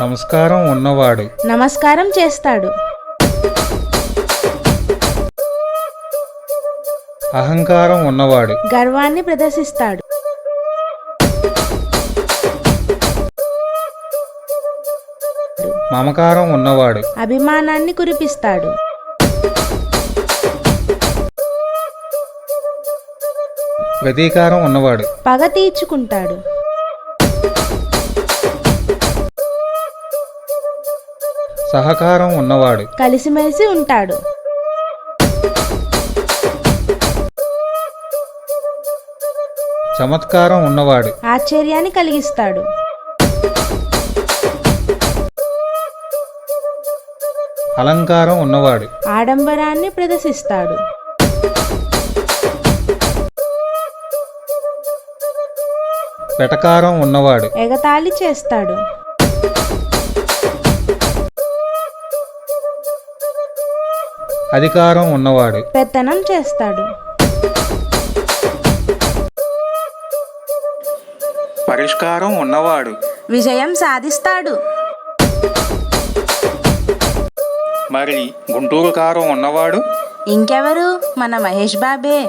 సంస్కారం ఉన్నవాడు. నమస్కారం చేస్తాడు. అహంకారం ఉన్నవాడు. గర్వాన్ని ప్రదర్శిస్తాడు. మమకారం ఉన్నవాడు. అభిమానాన్ని కురిపిస్తాడు. ప్రతీకారం ఉన్నవాడు. పగ తీర్చుకుంటాడు. సహకారం ఉన్నవాడు. కలిసిమెలిసి ఉంటాడు. చమత్కారం ఉన్నవాడు. ఆశ్చర్యాన్ని కలిగిస్తాడు. అలంకారం ఉన్నవాడు. ఆడంబరాన్ని ప్రదర్శిస్తాడు. వెటకారం ఉన్నవాడు. ఎగతాళి చేస్తాడు. అధికారం ఉన్నవాడు. పెత్తనం చేస్తాడు. పరిష్కారం ఉన్నవాడు. విజయం సాధిస్తాడు. మరి గుంటూరు కారం ఉన్నవాడు? ఇంకెవరు? మన మహేష్ బాబే.